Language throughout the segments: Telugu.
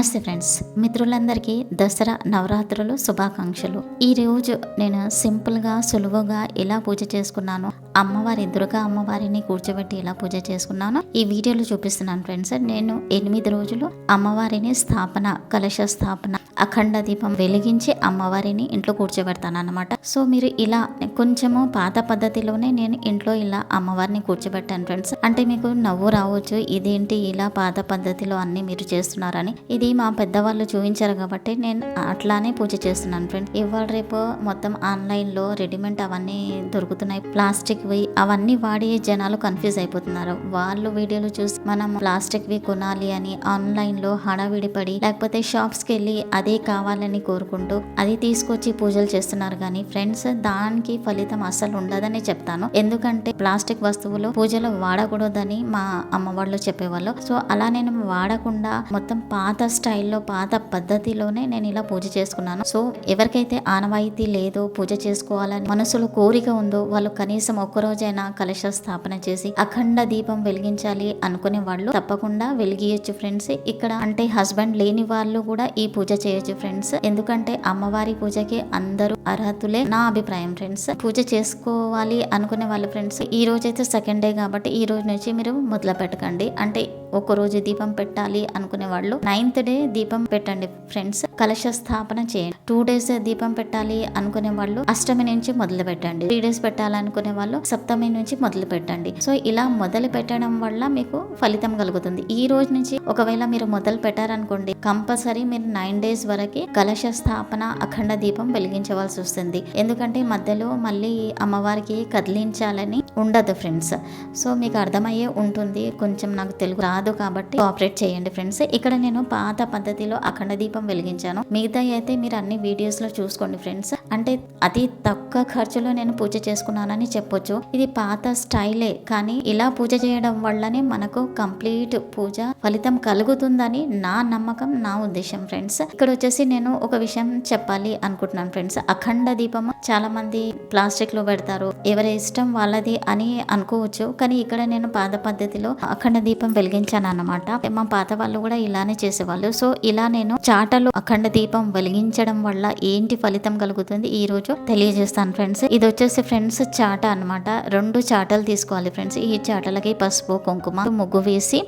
నమస్తే ఫ్రెండ్స్. మిత్రులందరికీ దసరా నవరాత్రులు శుభాకాంక్షలు. ఈ రోజు నేను సింపుల్గా సులువుగా ఎలా పూజ చేసుకున్నాను అమ్మవారి దుర్గా అమ్మవారిని కూర్చోబెట్టి ఎలా పూజ చేసుకున్నాను ఈ వీడియోలో చూపిస్తున్నాను ఫ్రెండ్స్. నేను ఎనిమిది రోజులు అమ్మవారిని స్థాపన కలశ స్థాపన అఖండ దీపం వెలిగించి అమ్మవారిని ఇంట్లో కూర్చోబెడతాను అనమాట సో మీరు ఇలా కొంచెము పాత పద్ధతిలోనే నేను ఇంట్లో ఇలా అమ్మవారిని కూర్చోబెట్టాను ఫ్రెండ్స్. అంటే మీకు నవ్వు రావచ్చు ఇదేంటి ఇలా పాత పద్ధతిలో అన్ని మీరు చేస్తున్నారని. ఇది మా పెద్దవాళ్ళు చూపించారు కాబట్టి నేను అట్లానే పూజ చేస్తున్నాను ఫ్రెండ్స్. ఇవాళ రేపు మొత్తం ఆన్లైన్లో రెడీమేడ్ అవన్నీ దొరుకుతున్నాయి. ప్లాస్టిక్ వి అవన్నీ వాడి జనాలు కన్ఫ్యూజ్ అయిపోతున్నారు. వాళ్ళు వీడియోలు చూసి మనం ప్లాస్టిక్ వి కొనాలి అని ఆన్లైన్లో హడావిడి పడి లేకపోతే షాప్స్కి వెళ్ళి అది కావాలని కోరుకుంటూ అది తీసుకొచ్చి పూజలు చేస్తున్నారు. కానీ ఫ్రెండ్స్ దానికి ఫలితం అస్సలు ఉండదని చెప్తాను. ఎందుకంటే ప్లాస్టిక్ వస్తువులు పూజలు వాడకూడదని మా అమ్మ వాళ్ళు చెప్పేవాళ్ళు. సో అలా నేను వాడకుండా మొత్తం పాత స్టైల్లో పాత పద్ధతిలోనే నేను ఇలా పూజ చేసుకున్నాను. సో ఎవరికైతే ఆనవాయితీ లేదో పూజ చేసుకోవాలని మనసులో కోరిక ఉందో వాళ్ళు కనీసం ఒక్కరోజైనా కలశ స్థాపన చేసి అఖండ దీపం వెలిగించాలి అనుకునే వాళ్ళు తప్పకుండా వెలిగియొచ్చు ఫ్రెండ్స్. ఇక్కడ అంటే హస్బెండ్ లేని వాళ్ళు కూడా ఈ పూజ చేయ చేయొచ్చు ఫ్రెండ్స్. ఎందుకంటే అమ్మవారి పూజకి అందరూ అర్హతులే. నా అభిప్రాయం ఫ్రెండ్స్. పూజ చేసుకోవాలి అనుకునే వాళ్ళు ఫ్రెండ్స్. ఈ రోజు అయితే సెకండ్ డే కాబట్టి ఈ రోజు నుంచి మీరు మొదలు పెట్టకండి అంటే ఒకరోజు దీపం పెట్టాలి అనుకునే వాళ్ళు నైన్త్ డే దీపం పెట్టండి ఫ్రెండ్స్. కలశ స్థాపన చేయండి. టూ డేస్ దీపం పెట్టాలి అనుకునే వాళ్ళు అష్టమి నుంచి మొదలు పెట్టండి. త్రీ డేస్ పెట్టాలనుకునే వాళ్ళు సప్తమి నుంచి మొదలు పెట్టండి. సో ఇలా మొదలు పెట్టడం వల్ల మీకు ఫలితం కలుగుతుంది. ఈ రోజు నుంచి ఒకవేళ మీరు మొదలు పెట్టారనుకోండి కంపల్సరీ మీరు నైన్ డేస్ వరకు కలశ స్థాపన అఖండ దీపం వెలిగించవలసి వస్తుంది. ఎందుకంటే మధ్యలో మళ్ళీ అమ్మవారికి కదిలించాలని ఉండదు ఫ్రెండ్స్. సో మీకు అర్థమయ్యే ఉంటుంది. కొంచెం నాకు తెలుగు కాదు కాబట్టి కోఆపరేట్ చేయండి ఫ్రెండ్స్ ఇక్కడ నేను పాత పద్ధతిలో అఖండ దీపం వెలిగించాను. మిగతా అయితే మీరు అన్ని వీడియోస్లో చూసుకోండి ఫ్రెండ్స్ అంటే అతి తక్కువ ఖర్చులో నేను పూజ చేసుకున్నానని చెప్పొచ్చు. ఇది పాత స్టైలే కానీ ఇలా పూజ చేయడం వల్లనే మనకు కంప్లీట్ పూజ ఫలితం కలుగుతుందని నా నమ్మకం నా ఉద్దేశం ఫ్రెండ్స్ ఇక్కడ వచ్చేసి నేను ఒక విషయం చెప్పాలి అనుకుంటున్నాను ఫ్రెండ్స్ అఖండ దీపం చాలా మంది ప్లాస్టిక్లో పెడతారు. ఎవరి ఇష్టం వాళ్ళది అని అనుకోవచ్చు. కానీ ఇక్కడ నేను పాత పద్ధతిలో అఖండ దీపం వెలిగించాను అన్నమాట మా పాత వాళ్ళు కూడా ఇలానే చేసేవాళ్ళు. సో ఇలా నేను చాటలో అఖండ దీపం వెలిగించడం వల్ల ఏంటి ఫలితం కలుగుతుంది ఈ రోజు తెలియజేస్తాను ఫ్రెండ్స్. ఇది వచ్చేసి ఫ్రెండ్స్ చాట అనమాట రెండు చాటలు తీసుకోవాలి ఫ్రెండ్స్. ఈ చాటలకి పసుపు కుంకుమ ముగ్గు వేసి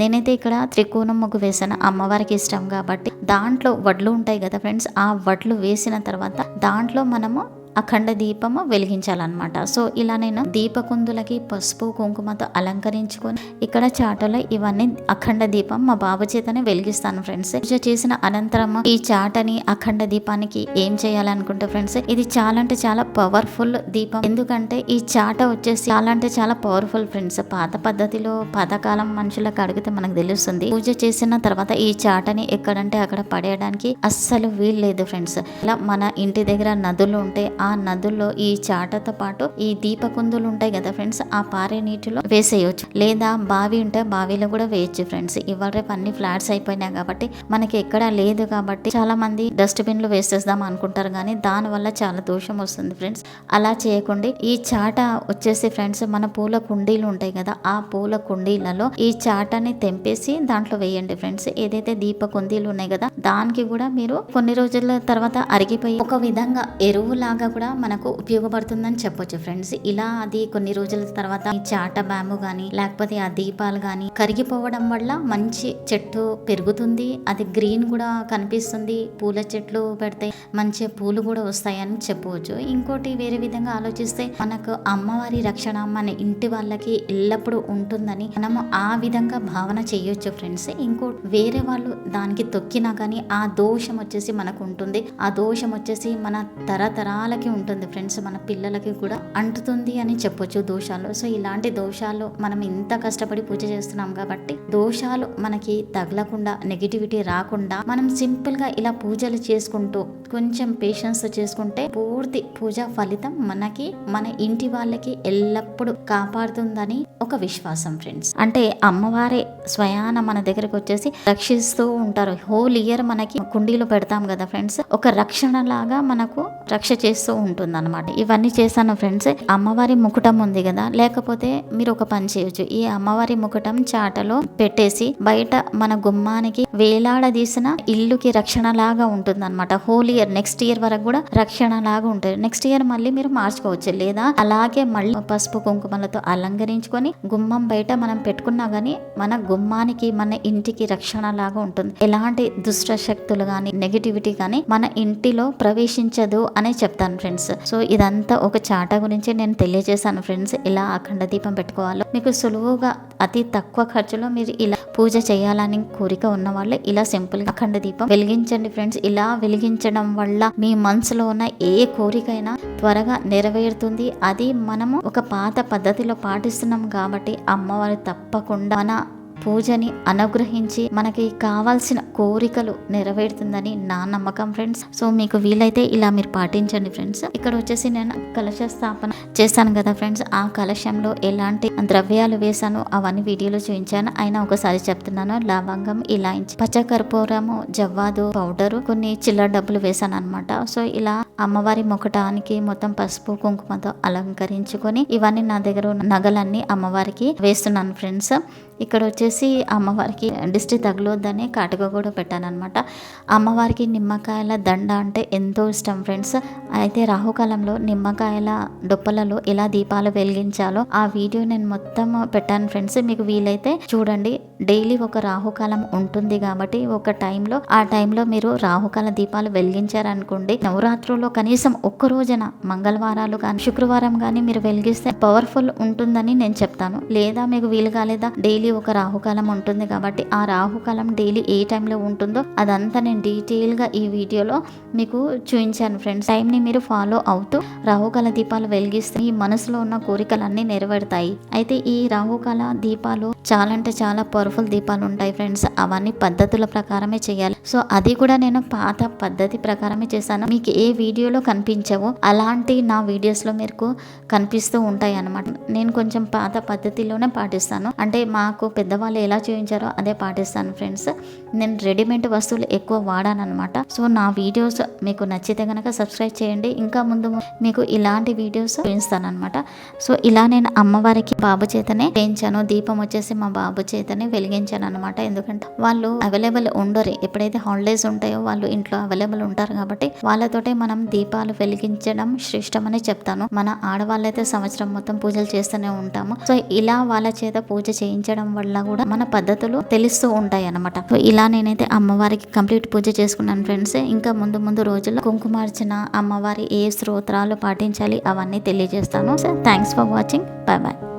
నేనైతే ఇక్కడ త్రికోణం ముగ్గు వేసాను అమ్మవారికి ఇష్టం కాబట్టి దాంట్లో వడ్లు ఉంటాయి కదా ఫ్రెండ్స్ ఆ వడ్లు వేసిన తర్వాత దాంట్లో మనము అఖండ దీపము వెలిగించాలన్నమాట. సో ఇలా నేను దీపకుందులకి పసుపు కుంకుమతో అలంకరించుకొని ఇక్కడ చాటలో ఇవన్నీ అఖండ దీపం మా బాబు చేతనే వెలిగిస్తాను ఫ్రెండ్స్. పూజ చేసిన అనంతరం ఈ చాటని అఖండ దీపానికి ఏం చేయాలనుకుంటే ఫ్రెండ్స్ ఇది చాలా అంటే చాలా పవర్ఫుల్ దీపం. ఎందుకంటే ఈ చాట వచ్చేసి చాలా అంటే చాలా పవర్ఫుల్ ఫ్రెండ్స్. పాత పద్ధతిలో పాతకాలం మనుషులకు అడిగితే మనకు తెలుస్తుంది. పూజ చేసిన తర్వాత ఈ చాటని ఎక్కడంటే అక్కడ పడేయడానికి అస్సలు వీల్లేదు ఫ్రెండ్స్. ఇలా మన ఇంటి దగ్గర నదులు ఉంటే ఆ నదుల్లో ఈ చాటతో పాటు ఈ దీపకుందులు ఉంటాయి కదా ఫ్రెండ్స్ ఆ పారే నీటిలో వేసేయచ్చు. లేదా బావి ఉంటే బావిలో కూడా వేయచ్చు ఫ్రెండ్స్. ఇవాళ రేపు అన్ని ఫ్లాట్స్ అయిపోయినాయి కాబట్టి మనకి ఎక్కడ లేదు కాబట్టి చాలా మంది డస్ట్బిన్లు వేసేద్దాం అనుకుంటారు కానీ దాని వల్ల చాలా దోషం వస్తుంది ఫ్రెండ్స్. అలా చేయకుండా ఈ చాట వచ్చేసి ఫ్రెండ్స్ మన పూల కుండీలు ఉంటాయి కదా ఆ పూల కుండీలలో ఈ చాటని తెంపేసి దాంట్లో వేయండి ఫ్రెండ్స్. ఏదైతే దీప కుందీలు ఉన్నాయి కదా దానికి కూడా మీరు కొన్ని రోజుల తర్వాత అరిగిపోయి ఒక విధంగా ఎరువు లాగా కూడా మనకు ఉపయోగపడుతుందని చెప్పొచ్చు ఫ్రెండ్స్. ఇలా అది కొన్ని రోజుల తర్వాత ఈ చాట బ్యాంబు కానీ లేకపోతే ఆ దీపాలు కానీ కరిగిపోవడం వల్ల మంచి చెట్టు పెరుగుతుంది. అది గ్రీన్ కూడా కనిపిస్తుంది. పూల చెట్లు పెడితే మంచి పూలు కూడా వస్తాయని చెప్పవచ్చు ఇంకోటి వేరే విధంగా ఆలోచిస్తే మనకు అమ్మవారి రక్షణ మన ఇంటి వాళ్ళకి ఎల్లప్పుడూ ఉంటుందని మనము ఆ విధంగా భావన చేయొచ్చు ఫ్రెండ్స్. ఇంకో వేరే వాళ్ళు దానికి తొక్కినా కానీ ఆ దోషం వచ్చేసి మనకు ఉంటుంది. ఆ దోషం వచ్చేసి మన తరతరాలకి ఉంటుంది ఫ్రెండ్స్ మన పిల్లలకి కూడా అంటుతుంది అని చెప్పొచ్చు దోషాలు. సో ఇలాంటి దోషాలు మనం ఇంత కష్టపడి పూజ చేస్తున్నాం కాబట్టి దోషాలు మనకి తగలకుండా నెగిటివిటీ రాకుండా మనం సింపుల్గా ఇలా పూజలు చేసుకుంటూ కొంచెం పేషెన్స్ చేసుకుంటే పూర్తి పూజ ఫలితం మనకి మన ఇంటి వాళ్ళకి ఎల్లప్పుడూ కాపాడుతుందని ఒక విశ్వాసం ఫ్రెండ్స్. అంటే అమ్మవారే స్వయాన మన దగ్గరకు వచ్చేసి రక్షిస్తూ ఉంటారు. హోల్ ఇయర్ మనకి కుండీలు పెడతాం కదా ఫ్రెండ్స్ ఒక రక్షణ లాగా మనకు రక్ష చేస్తూ చేస్తూ ఉంటుంది ఇవన్నీ చేశాను ఫ్రెండ్స్. అమ్మవారి ముకుటం ఉంది కదా. లేకపోతే మీరు ఒక పని చేయొచ్చు. ఈ అమ్మవారి ముకుటం చాటలో పెట్టేసి బయట మన గుమ్మానికి వేలాడదీసిన ఇల్లుకి రక్షణ లాగా ఉంటుంది అనమాట హోల్ ఇయర్ నెక్స్ట్ ఇయర్ వరకు కూడా రక్షణ లాగా ఉంటుంది. నెక్స్ట్ ఇయర్ మళ్ళీ మీరు మార్చుకోవచ్చు. లేదా అలాగే మళ్ళీ పసుపు కుంకుమలతో అలంకరించుకొని గుమ్మం బయట మనం పెట్టుకున్నా గానీ మన గుమ్మానికి మన ఇంటికి రక్షణ లాగా ఉంటుంది. ఎలాంటి దుష్ట శక్తులు కానీ నెగిటివిటీ కానీ మన ఇంటిలో ప్రవేశించదు అనే చెప్తాను ఫ్రెండ్స్ సో ఇదంతా ఒక చాట గురించి నేను తెలియజేశాను ఫ్రెండ్స్ ఇలా అఖండ దీపం పెట్టుకోవాలో. మీకు సులువుగా అతి తక్కువ ఖర్చులో మీరు ఇలా పూజ చేయాలని కోరిక ఉన్న వాళ్ళు ఇలా సింపుల్ అఖండ దీపం వెలిగించండి ఫ్రెండ్స్ ఇలా వెలిగించడం వల్ల మీ మనసులో ఉన్న ఏ కోరికైనా త్వరగా నెరవేరుతుంది. అది మనము ఒక పాత పద్ధతిలో పాటిస్తున్నాం కాబట్టి అమ్మవారు తప్పకుండా మన పూజని అనుగ్రహించి మనకి కావాల్సిన కోరికలు నెరవేరుతుందని నా నమ్మకం ఫ్రెండ్స్. సో మీకు వీలైతే ఇలా మీరు పాటించండి ఫ్రెండ్స్. ఇక్కడ వచ్చేసి నేను కలశ స్థాపన చేశాను కదా ఫ్రెండ్స్. ఆ కలశంలో ఎలాంటి ద్రవ్యాలు వేశాను అవన్నీ వీడియోలో చూపించాను. అయినా ఒకసారి చెప్తున్నాను. లవంగం ఇలాంచి పచ్చకర్పూరము జవ్వాదు పౌడరు కొన్ని చిల్లర డబ్బులు వేశాను అనమాట సో ఇలా అమ్మవారి మొక్కటానికి మొత్తం పసుపు కుంకుమతో అలంకరించుకొని ఇవన్నీ నా దగ్గర ఉన్న నగలన్నీ అమ్మవారికి వేస్తున్నాను ఫ్రెండ్స్. ఇక్కడ వచ్చేసి అమ్మవారికి దిష్టి తగలొద్దని కాటుక కూడా పెట్టాను అనమాట అమ్మవారికి నిమ్మకాయల దండ అంటే ఎంతో ఇష్టం ఫ్రెండ్స్. అయితే రాహుకాలంలో నిమ్మకాయల డొప్పలలో ఎలా దీపాలు వెలిగించాలో ఆ వీడియో నేను మొత్తం పెట్టాను ఫ్రెండ్స్. మీకు వీలైతే చూడండి. డైలీ ఒక రాహుకాలం ఉంటుంది కాబట్టి ఒక టైంలో ఆ టైంలో మీరు రాహుకాల దీపాలు వెలిగించారనుకోండి నవరాత్రుల్లో కనీసం ఒక్క రోజున మంగళవారాలు కానీ శుక్రవారం కానీ మీరు వెలిగిస్తే పవర్ఫుల్ ఉంటుందని నేను చెప్తాను. లేదా మీకు వీలు కాలేదా? డైలీ ఒక రాహుకాలం ఉంటుంది కాబట్టి ఆ రాహుకాలం డైలీ ఏ టైంలో ఉంటుందో అదంతా నేను డీటెయిల్గా ఈ వీడియోలో మీకు చూపించాను ఫ్రెండ్స్ టైంని మీరు ఫాలో అవుతూ రాహుకాల దీపాలు వెలిగిస్తే ఈ మనసులో ఉన్న కోరికలన్నీ నెరవేరుతాయి. అయితే ఈ రాహుకాల దీపాలు చాలా అంటే చాలా పవర్ఫుల్ దీపాలు ఉంటాయి ఫ్రెండ్స్ అవన్నీ పద్ధతుల ప్రకారమే చేయాలి. సో అది కూడా నేను పాత పద్ధతి ప్రకారమే చేశాను. మీకు ఏ వీడియోలో కనిపించవో అలాంటి నా వీడియోస్లో మీకు కనిపిస్తూ ఉంటాయి అన్నమాట. నేను కొంచెం పాత పద్ధతిలోనే పాటిస్తాను. అంటే మాకు పెద్దవాళ్ళు ఎలా చూపించారో అదే పాటిస్తాను ఫ్రెండ్స్. నేను రెడీమేడ్ వస్తువులు ఎక్కువ వాడాను అనమాట సో నా వీడియోస్ మీకు నచ్చితే కనుక సబ్స్క్రైబ్ చేయండి. ఇంకా ముందు మీకు ఇలాంటి వీడియోస్ చూపిస్తాను అనమాట సో ఇలా నేను అమ్మవారికి బాబు చేతనే చేయించాను. దీపం వచ్చేసి మా బాబు చేతనే వెలిగించాను అనమాట ఎందుకంటే వాళ్ళు అవైలబుల్ ఉండరు. ఎప్పుడైతే హాలిడేస్ ఉంటాయో వాళ్ళు ఇంట్లో అవైలబుల్ ఉంటారు కాబట్టి వాళ్ళతోటే మనం దీపాలు వెలిగించడం శ్రేష్టమని చెప్తాను. మన ఆడవాళ్ళైతే సంవత్సరం మొత్తం పూజలు చేస్తూనే ఉంటాము. సో ఇలా వాళ్ళ చేత పూజ చేయించడం వల్ల కూడా మన పద్ధతులు తెలుస్తూ ఉంటాయి అనమాట సో ఇలా నేనైతే అమ్మవారికి కంప్లీట్ పూజ చేసుకున్నాను ఫ్రెండ్స్ ఇంకా ముందు ముందు రోజుల్లో కుంకుమార్చన అమ్మవారి ఏ స్తోత్రాలు పాటించాలి అవన్నీ తెలియజేస్తాను. So thanks for watching bye bye